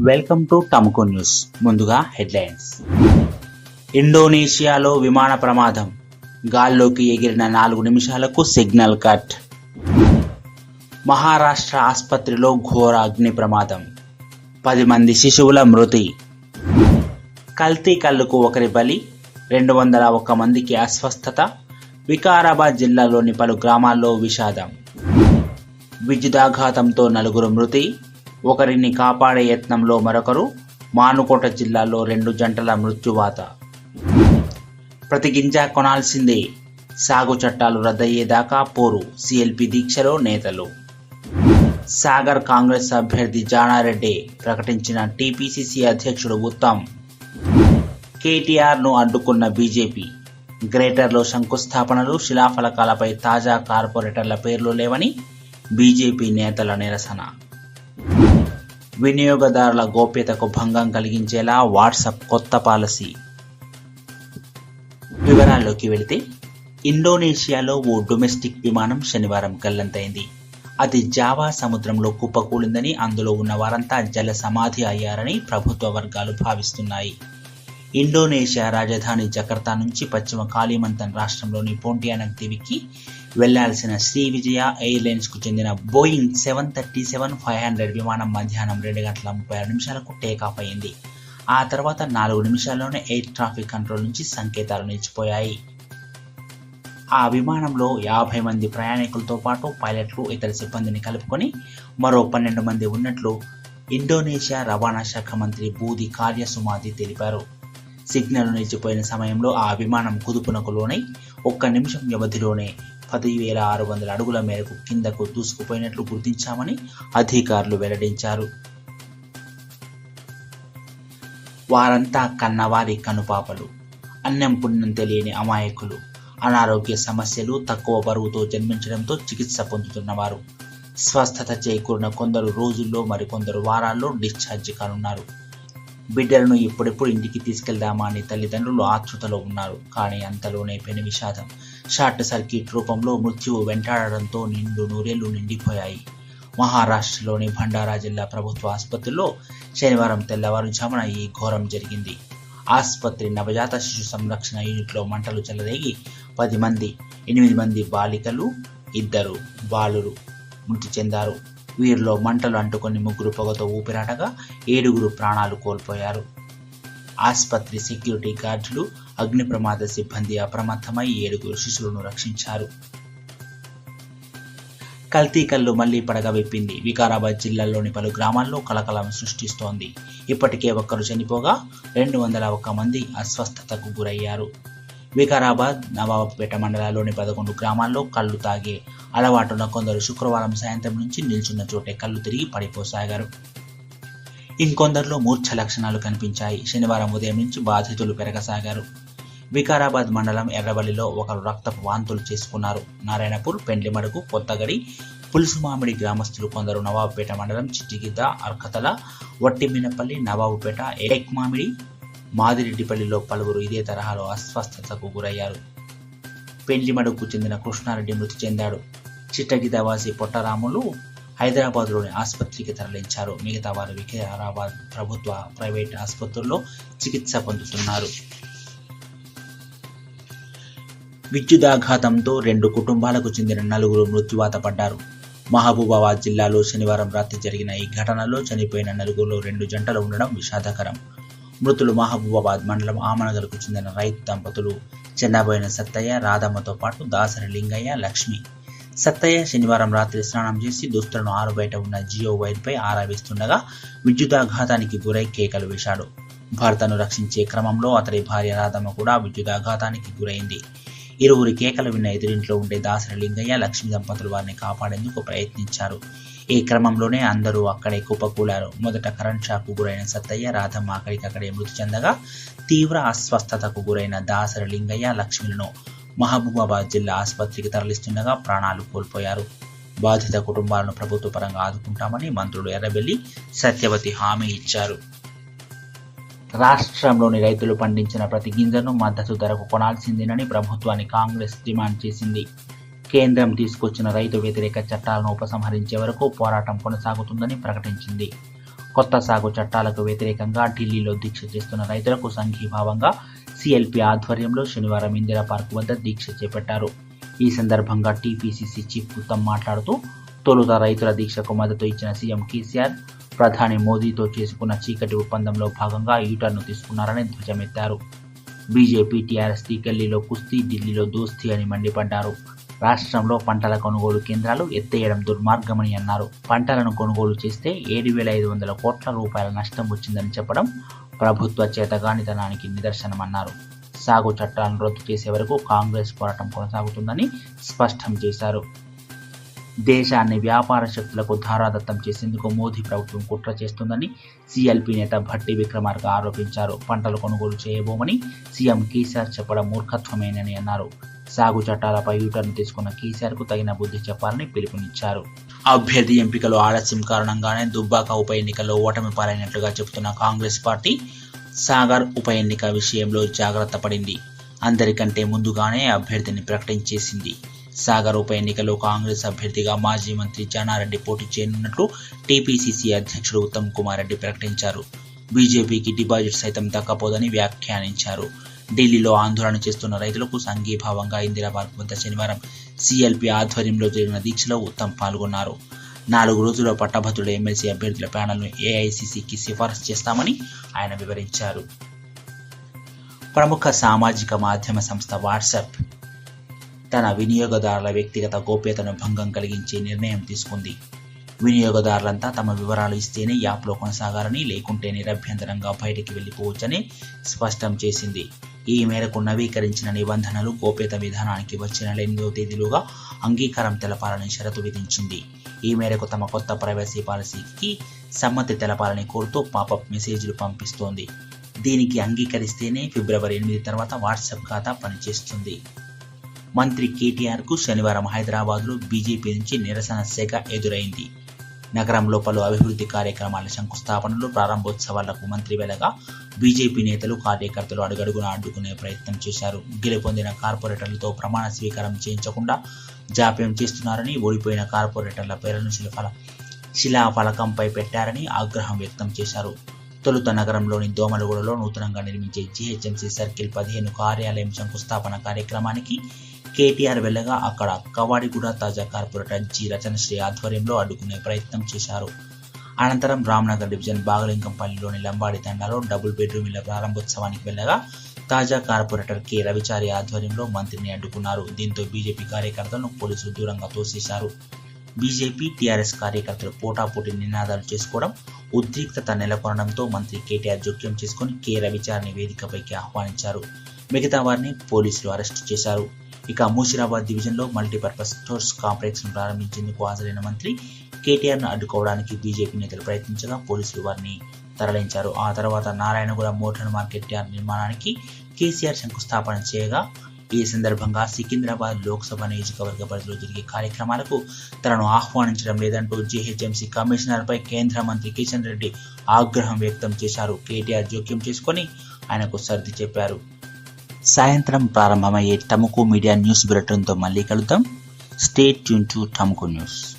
Welcome to Tamuku news ముందుగా headlines ఇండోనేషియాలో విమాన ప్రమాదం. గాల్లోకి ఎగిరిన నాలుగు నిమిషాలకు సిగ్నల్ కట్. మహారాష్ట్ర ఆసుపత్రిలో ఘోర అగ్ని ప్రమాదం. పది మంది శిశువుల మృతి. కల్తీ కళ్ళుకు ఒకరి బలి రెండు వందల ఒక్క మందికి అస్వస్థత. వికారాబాద్ జిల్లాలోని పలు గ్రామాల్లో విషాదం. విద్యుదాఘాతంతో నలుగురు మృతి ఒకరిని కాపాడే యత్నంలో మరొకరు మానుకోట జిల్లాలో రెండు జంటల మృత్యువాత. ప్రతి గింజ కొనాల్సిందే. సాగు చట్టాలు రద్దయ్యేదాకా పోరు సిఎల్పి దీక్షలో నేతలు. సాగర్ కాంగ్రెస్ అభ్యర్థి జానారెడ్డి ప్రకటించిన టీపీసీసీ అధ్యక్షుడు ఉత్తమ్. కేటీఆర్ను అడ్డుకున్న బీజేపీ. గ్రేటర్లో శంకుస్థాపనలు శిలాఫలకాలపై తాజా కార్పొరేటర్ల పేర్లు లేవని బీజేపీ నేతల నిరసన. వినియోగదారుల గోప్యతకు భంగం కలిగించేలా వాట్సాప్ కొత్త పాలసీ. వివరాల్లోకి వెళితే ఇండోనేషియాలో ఓ డొమెస్టిక్ విమానం శనివారం గల్లంతైంది. అది జావా సముద్రంలో కుప్పకూలిందని అందులో ఉన్న వారంతా జల సమాధి అయ్యారని ప్రభుత్వ వర్గాలు భావిస్తున్నాయి. ఇండోనేషియా రాజధాని జకర్తా నుంచి పశ్చిమ కాలిమంతన్ రాష్ట్రంలోని పోంటియానక్ దీవికి వెళ్ళాల్సిన శ్రీ విజయ ఎయిర్లైన్స్కు చెందిన Boeing seven thirty seven five hundred విమానం మధ్యాహ్నం రెండు గంటల ముప్పై ఆరు నిమిషాలకు టేకాఫ్ అయింది. ఆ తర్వాత నాలుగు నిమిషాల్లోనే ఎయిర్ ట్రాఫిక్ కంట్రోల్ నుంచి సంకేతాలు నిలిచిపోయాయి. ఆ విమానంలో యాభై మంది ప్రయాణికులతో పాటు పైలట్లు ఇతర సిబ్బందిని కలుపుకొని మరో పన్నెండు మంది ఉన్నట్లు ఇండోనేషియా రవాణా శాఖ మంత్రి బూది కార్యసుమాది తెలిపారు. సిగ్నల్ నిలిచిపోయిన సమయంలో ఆ విమానం కుదుపునకు లోనై ఒక్క నిమిషం వ్యవధిలోనే పదివేల ఆరు వందల అడుగుల మేరకు కిందకు దూసుకుపోయినట్లు గుర్తించామని అధికారులు వెల్లడించారు. వారంతా కన్నవారి కనుపాపలు అన్నం పుణ్యం తెలియని అమాయకులు అనారోగ్య సమస్యలు తక్కువ బరువుతో జన్మించడంతో చికిత్స పొందుతున్నవారు. స్వస్థత చేకూరిన కొందరు రోజుల్లో మరికొందరు వారాల్లో డిశ్చార్జ్ కానున్నారు. బిడ్డలను ఇప్పుడెప్పుడు ఇంటికి తీసుకెళ్దామా అని తల్లిదండ్రులు ఆతృతలో ఉన్నారు. కానీ అంతలోనే పెను విషాదం. షార్ట్ సర్క్యూట్ రూపంలో మృత్యువు వెంటాడడంతో నిండు నూరేళ్ళు నిండిపోయాయి. మహారాష్ట్రలోని భండారా జిల్లా ప్రభుత్వ ఆసుపత్రిలో శనివారం తెల్లవారుజామున ఈ ఘోరం జరిగింది. ఆసుపత్రి నవజాత శిశు సంరక్షణ యూనిట్లో మంటలు చెలరేగి పది మంది ఎనిమిది మంది బాలికలు ఇద్దరు బాలురు మృతి చెందారు. వీరిలో మంటలు అంటుకొని ముగ్గురు పొగతో ఊపిరాడగా ఏడుగురు ప్రాణాలు కోల్పోయారు. ఆసుపత్రి సెక్యూరిటీ గార్డులు అగ్ని ప్రమాద సిబ్బంది అప్రమత్తమై ఏడుగురు శిశువులను రక్షించారు. కల్తీ కల్లు మళ్ళీ పడగ విప్పింది. వికారాబాద్ జిల్లాలోని పలు గ్రామాల్లో కలకలం సృష్టిస్తోంది. ఇప్పటికే ఒక్కరు చనిపోగా రెండు వందల ఒక్క మంది అస్వస్థతకు గురయ్యారు. వికారాబాద్ నవాబుపేట మండలాల్లోని పదకొండు గ్రామాల్లో కళ్ళు తాగే అలవాటున్న కొందరు శుక్రవారం సాయంత్రం నుంచి నిల్చున్న చోటే కళ్ళు తిరిగి పడిపోసాగారు. ఇంకొందరిలో మూర్ఛ లక్షణాలు కనిపించాయి. శనివారం ఉదయం నుంచి బాధితులు పెరగసాగారు. వికారాబాద్ మండలం ఎర్రవల్లిలో ఒకరు రక్తపు వాంతులు చేసుకున్నారు. నారాయణపూర్ పెండ్లిమడుగు కొత్తగడి పులుసుమామిడి గ్రామస్తులు కొందరు నవాబుపేట మండలం చిట్టిగిద్ద అర్కతల వట్టిమినపల్లి నవాబుపేట ఏక్మామిడి మాదిరెడ్డిపల్లిలో పలువురు ఇదే తరహాలో అస్వస్థతకు గురయ్యారు. పెండ్లిమడుగుకు చెందిన కృష్ణారెడ్డి మృతి చెందాడు. చిట్టగిదవాసి పొట్టరాములు హైదరాబాద్లోని ఆసుపత్రికి తరలించారు. మిగతా వారు వికారాబాద్ ప్రభుత్వ ప్రైవేట్ ఆసుపత్రుల్లో చికిత్స పొందుతున్నారు. విద్యుదాఘాతంతో రెండు కుటుంబాలకు చెందిన నలుగురు మృత్యువాత పడ్డారు. మహబూబాబాద్ జిల్లాలో శనివారం రాత్రి జరిగిన ఈ ఘటనలో చనిపోయిన నలుగురిలో రెండు జంటలు ఉండడం విషాదకరం. మృతులు మహబూబాబాద్ మండలం ఆమనగర్కు చెందిన రైతు దంపతులు చెన్నబోయిన సత్తయ్య రాధమ్మతో పాటు దాసరి లింగయ్య లక్ష్మి. సత్తయ్య శనివారం రాత్రి స్నానం చేసి దుస్తులను ఆరుబయట ఉన్న జియో వైర్పై ఆరావేస్తుండగా విద్యుదాఘాతానికి గురై కేకలు వేశాడు. భర్తను రక్షించే క్రమంలో అతడి భార్య రాధమ్మ కూడా విద్యుదాఘాతానికి గురైంది. ఇరువురి కేకలు విన్న ఎదురింట్లో ఉండే దాసరి లింగయ్య లక్ష్మి దంపతులు వారిని కాపాడేందుకు ప్రయత్నించారు. ఈ క్రమంలోనే అందరూ అక్కడే కుప్పకూలారు. మొదట కరెంట్ షాక్ గురైన సత్తయ్య రాధమ్మ అక్కడికి అక్కడే మృతి చెందగా తీవ్ర అస్వస్థతకు గురైన దాసరి లింగయ్య లక్ష్మిలను మహబూబాబాద్ జిల్లా ఆసుపత్రికి తరలిస్తుండగా ప్రాణాలు కోల్పోయారు. బాధిత కుటుంబాలను ప్రభుత్వ పరంగా ఆదుకుంటామని మంత్రులు ఎర్రబెల్లి సత్యవతి హామీ ఇచ్చారు. రాష్ట్రంలోని రైతులు పండించిన ప్రతి గింజను మద్దతు ధరకు కొనాల్సిందేనని ప్రభుత్వాన్ని కాంగ్రెస్ డిమాండ్ చేసింది. కేంద్రం తీసుకొచ్చిన రైతు వ్యతిరేక చట్టాలను ఉపసంహరించే వరకు పోరాటం కొనసాగుతుందని ప్రకటించింది. కొత్త సాగు చట్టాలకు వ్యతిరేకంగా ఢిల్లీలో దీక్ష చేస్తున్న రైతులకు సంఘీభావంగా సిఎల్పి ఆధ్వర్యంలో శనివారం ఇందిరా పార్క్ వద్ద దీక్ష చేపట్టారు. ఈ సందర్భంగా టీపీసీసీ చీఫ్ ఉత్తమ్ మాట్లాడుతూ తొలుత రైతుల దీక్షకు మద్దతు ఇచ్చిన సీఎం కేసీఆర్ ప్రధాని మోదీతో చేసుకున్న చీకటి ఒప్పందంలో భాగంగా యూటర్ను తీసుకున్నారని ధ్వజమెత్తారు. బీజేపీ టీఆర్ఎస్ ఢిల్లీలో కుస్తీ ఢిల్లీలో దోస్తీ అని మండిపడ్డారు. రాష్ట్రంలో పంటల కొనుగోలు కేంద్రాలు ఎత్తేయడం దుర్మార్గమని అన్నారు. పంటలను కొనుగోలు చేస్తే ఏడు వేల ఐదు వందల కోట్ల రూపాయల నష్టం వచ్చిందని చెప్పడం ప్రభుత్వ చేతగానితనానికి నిదర్శనమన్నారు. సాగు చట్టాలను రద్దు చేసే వరకు కాంగ్రెస్ పోరాటం కొనసాగుతుందని స్పష్టం చేశారు. దేశాన్ని వ్యాపార శక్తులకు ధారాదత్తం చేసేందుకు మోదీ ప్రభుత్వం కుట్ర చేస్తుందని సీఎల్పీ నేత భట్టి విక్రమార్క ఆరోపించారు. పంటలు కొనుగోలు చేయబోమని సీఎం కేసీఆర్ చెప్పడం మూర్ఖత్వమేనని అన్నారు. సాగు చట్టాలపై యూటర్న్ తీసుకున్న కేసీఆర్కు తగిన బుద్ధి చెప్పాలని పిలుపునిచ్చారు. అభ్యర్థి ఎంపికలు ఆలస్యం కారణంగానే దుబ్బాక ఉప ఎన్నికల్లో ఓటమి పాలైనట్లుగా చెబుతున్న కాంగ్రెస్ పార్టీ సాగర్ ఉప ఎన్నిక విషయంలో జాగ్రత్త పడింది. అందరికంటే ముందుగానే అభ్యర్థిని ప్రకటించేసింది. సాగర్ ఉప ఎన్నికలో కాంగ్రెస్ అభ్యర్థిగా మాజీ మంత్రి జానారెడ్డి పోటీ చేయనున్నట్లు టీపీసీసీ అధ్యక్షుడు ఉత్తమ్ కుమార్ రెడ్డి ప్రకటించారు. బీజేపీకి డిపాజిట్ సైతం దక్కపోదని వ్యాఖ్యానించారు. ఢిల్లీలో ఆందోళన చేస్తున్న రైతులకు సంఘీభావంగా ఇందిరాబాద్ వద్ద శనివారం సిఎల్పీ ఆధ్వర్యంలో జరిగిన దీక్షలో ఉత్తమ్ పాల్గొన్నారు. నాలుగు రోజుల పట్టభద్రుల ఎమ్మెల్సీ అభ్యర్థుల ప్యానల్ను ఏఐసిసికి సిఫార్సు చేస్తామని ఆయన వివరించారు. ప్రముఖ సామాజిక మాధ్యమ సంస్థ వాట్సాప్ తన వినియోగదారుల వ్యక్తిగత గోప్యతను భంగం కలిగించే నిర్ణయం తీసుకుంది. వినియోగదారులంతా తమ వివరాలు ఇస్తేనే యాప్లో కొనసాగాలని లేకుంటే నిరభ్యంతరంగా బయటికి వెళ్ళిపోవచ్చని స్పష్టం చేసింది. ఈ మేరకు నవీకరించిన నిబంధనలు గోప్యత విధానానికి వచ్చిన ఎనిమిదో తేదీలుగా అంగీకారం తెలపాలని షరతు విధించింది. ఈ మేరకు తమ కొత్త ప్రైవసీ పాలసీకి సమ్మతి తెలపాలని కోరుతూ పాపప్ మెసేజ్లు పంపిస్తోంది. దీనికి అంగీకరిస్తేనే ఫిబ్రవరి ఎనిమిది తర్వాత వాట్సాప్ ఖాతా పనిచేస్తుంది. మంత్రి కేటీఆర్కు శనివారం హైదరాబాద్లో బీజేపీ నుంచి నిరసన శాఖ ఎదురైంది. నగరంలో పలు అభివృద్ధి కార్యక్రమాల శంకుస్థాపనలు ప్రారంభోత్సవాలకు మంత్రి వెలగా బీజేపీ నేతలు కార్యకర్తలు అడుగడుగున అడ్డుకునే ప్రయత్నం చేశారు. గెలుపొందిన కార్పొరేటర్లతో ప్రమాణ స్వీకారం చేయించకుండా జాప్యం చేస్తున్నారని ఓడిపోయిన కార్పొరేటర్ల పేర్లను శిలఫల శిలాఫలకంపై పెట్టారని ఆగ్రహం వ్యక్తం చేశారు. తొలుత నగరంలోని దోమలగూడలో నూతనంగా నిర్మించే జీహెచ్ఎంసీ సర్కిల్ పదిహేను కార్యాలయం శంకుస్థాపన కార్యక్రమానికి కేటీఆర్ వెళ్ళగా అక్కడ కవాడిగూడ తాజా కార్పొరేటర్ జి రచనశ్రీ ఆధ్వర్యంలో అడ్డుకునే ప్రయత్నం చేశారు. అనంతరం రామ్నగర్ డివిజన్ బాగలింగంపల్లిలోని లంబాడి తండాలో డబుల్ బెడ్రూమ్ ఇళ్ళ ప్రారంభోత్సవానికి వెళ్ళగా తాజా కార్పొరేటర్ కె రవిచారి ఆధ్వర్యంలో మంత్రిని అడ్డుకున్నారు. దీంతో బీజేపీ కార్యకర్తలను పోలీసులు దూరంగా తోసేశారు. బీజేపీ టీఆర్ఎస్ కార్యకర్తలు పోటాపోటీ నినాదాలు చేసుకోవడం ఉద్రిక్తత నెలకొనడంతో మంత్రి కేటీఆర్ జోక్యం చేసుకుని కె రవిచారిని వేదికపైకి ఆహ్వానించారు. మిగతా వారిని పోలీసులు అరెస్టు చేశారు. ఇక మూసిరాబాద్ డివిజన్లో మల్టీపర్పస్ స్టోర్స్ కాంప్లెక్స్ను ప్రారంభించేందుకు హాజరైన మంత్రి కేటీఆర్ను అడ్డుకోవడానికి బీజేపీ నేతలు ప్రయత్నించగా పోలీసులు వారిని తరలించారు. ఆ తర్వాత నారాయణగూడ మోటార్ మార్కెట్ యార్డ్ నిర్మాణానికి కేసీఆర్ శంకుస్థాపన చేయగా ఈ సందర్భంగా సికింద్రాబాద్ లోక్సభ నియోజకవర్గ పరిధిలో జరిగే కార్యక్రమాలకు తనను ఆహ్వానించడం లేదంటూ జీహెచ్ఎంసీ కమిషనర్పై కేంద్ర మంత్రి కిషన్ రెడ్డి ఆగ్రహం వ్యక్తం చేశారు. కేటీఆర్ జోక్యం చేసుకొని ఆయనకు సర్ది చెప్పారు. సాయంత్రం ప్రారంభమయ్యే టముకు మీడియా న్యూస్ బులెటిన్తో మళ్ళీ కలుద్దాం. Stay tune to Tamuku news.